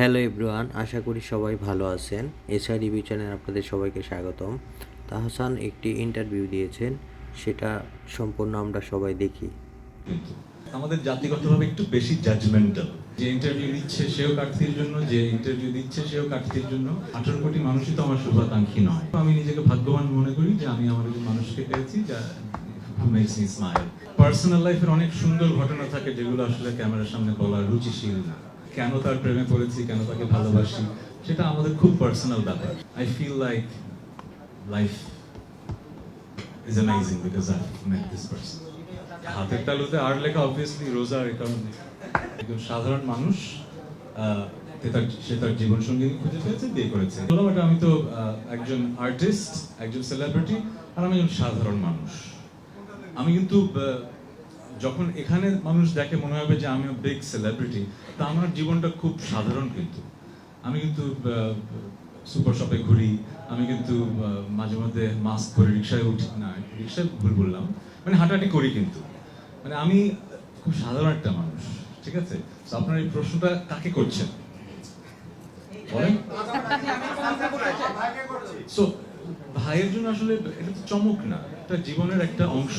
Hello everyone আশা করি সবাই ভালো আছেন। এসআই রিভিউ চ্যানেল আপনাদের সবাইকে স্বাগতম। তাহসান একটি ইন্টারভিউ দিয়েছেন, সেটা সম্পূর্ণ আমরা সবাই দেখি। আমাদের জাতিগতভাবে একটু বেশি জাজমেন্টাল যে ইন্টারভিউ দিচ্ছে সেও কাটতির জন্য, যে ইন্টারভিউ দিচ্ছে সেও কাটতির জন্য। আঠারো কোটি মানুষই তো আমার শুভাকাঙ্ক্ষী নয়। আমি নিজেকে ভাগ্যবান মনে করি যে আমি আমার একজন মানুষকে পেয়েছি যা পার্সোনাল লাইফের অনেক সুন্দর ঘটনা থাকে যেগুলো আসলে ক্যামেরার সামনে বলার রুচিশীল না। কেন তার প্রেমে পড়েছি, কেন তাকে ভালোবাসি, সেটা আমাদের খুব পার্সোনাল ব্যাপার। I feel like life amazing because I've met this person. হাতের তালুতে আর লেখা অবভিয়াসলি কারণে। একজন সাধারণ মানুষ সে তার জীবন সঙ্গী খুঁজে পেয়েছে, বিয়ে করেছে। আমি তো একজন আর্টিস্ট একজন সেলিব্রিটি আর আমি একজন সাধারণ মানুষ। আমি কিন্তু যখন এখানে মানুষ দেখে মনে হবে যে আমি বিগ সেলিব্রিটি তা আমার জীবনটা খুব সাধারণ কিন্তু। আমি কিন্তু সুপার শপে ঘুরি, আমি কিন্তু মাঝে মধ্যে মাস্ক পরে রিক্সায় উঠি, না, রিক্সায় ভুল বললাম মানে হাঁটাহাঁটি করি কিন্তু। মানে আমি খুব সাধারণ একটা মানুষ, ঠিক আছে? তো আপনার এই প্রশ্নটা কাকে করছেন? সো ভাইয়ের জন্য আসলে এটা তো চমক না, এটা জীবনের একটা অংশ।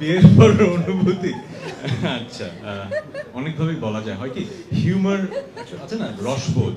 বিয়ের পর অনুভূতি। আচ্ছা অনেকভাবেই বলা যায়। হয় কি? হিউমার আছে না? রসবোধ।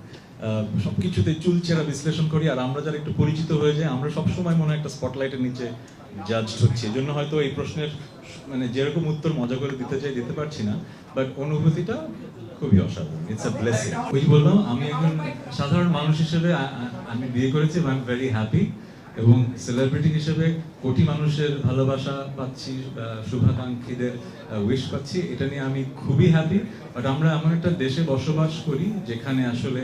সবকিছুতে চুলচেরা বিশ্লেষণ করি আর আমরা যারা একটু পরিচিত হয়ে যাই, আমরা সবসময় মনে একটা স্পটলাইটের নিচে জাজ হচ্ছি। এই জন্য হয়তো এই প্রশ্নের মানে যেরকম উত্তর মজা করে দিতে চাই, দিতে পারছি না বাট অনুভূতিটা খুবই অসাধারণ। ইটস আ ব্লেসিং ওই বললাম, আমি একজন সাধারণ মানুষ হিসেবে আমি বিয়ে করেছি আই এম ভেরি হ্যাপি এবং সেলিব্রিটি হিসেবে কোটি মানুষের ভালোবাসা পাচ্ছি শুভাকাঙ্ক্ষীদের উইশ পাচ্ছি, এটা নিয়ে আমি খুবই হ্যাপি বাট আমরা এমন একটা দেশে বসবাস করি যেখানে আসলে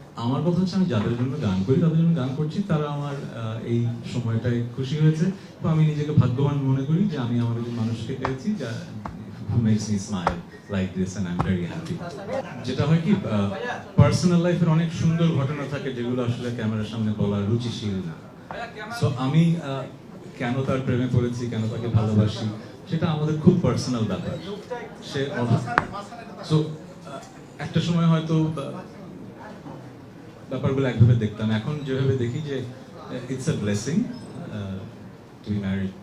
আমার কথা হচ্ছে আমি যাদের জন্য গান করি, তাদের জন্য গান করছি, তারা আমার এই সময়টায় খুশি হয়েছে। তো আমি নিজেকে ভাগ্যবান মনে করি যে আমি আমার মানুষকে পেয়েছি যা যেটা হয় কি পার্সোনাল লাইফের অনেক সুন্দর ঘটনা থাকে যেগুলো আসলে ক্যামেরার সামনে বলার রুচিশীল না। সো আমি কেন তার প্রেমে পড়েছি, কেন তাকে ভালোবাসি, সেটা আমাদের খুব পার্সোনাল ব্যাপার। সে সো একটা সময় হয়তো ব্যাপারগুলো একভাবে দেখতাম। এখন যেভাবে দেখি যে it's a blessing to be married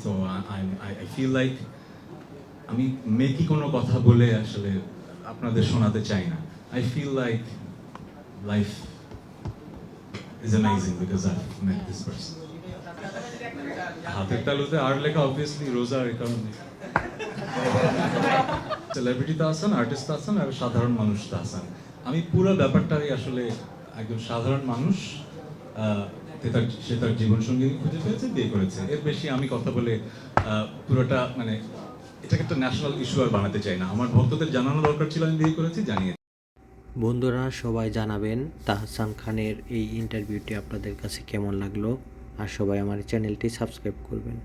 so I I feel like আমি মেকি কোনো কথা বলে আসলে আপনাদের শোনাতে চাই না। I feel like life is amazing because I met this person হাতের তালুতে আর লেখা অবভিয়াসলি রোজা এই কারণে। সেলিব্রিটি তো আসেন আর্টিস্ট আসেন আর সাধারণ মানুষ তাহসান আমি পুরো ব্যাপারটাই আসলে একজন সাধারণ মানুষ সে তার সে তার জীবন সঙ্গী খুঁজে পেয়েছে, বিয়ে করেছে। এর বেশি আমি কথা বলে পুরোটা মানে এটাকে একটা ন্যাশনাল ইস্যু আর বানাতে চাই না। আমার ভক্তদের জানানো দরকার ছিল, আমি বিয়ে করেছি, জানিয়ে বন্ধুরা, সবাই জানাবেন তাহসান খানের এই ইন্টারভিউটি আপনাদের কাছে কেমন লাগল? আর সবাই আমার চ্যানেলটি সাবস্ক্রাইব করবেন।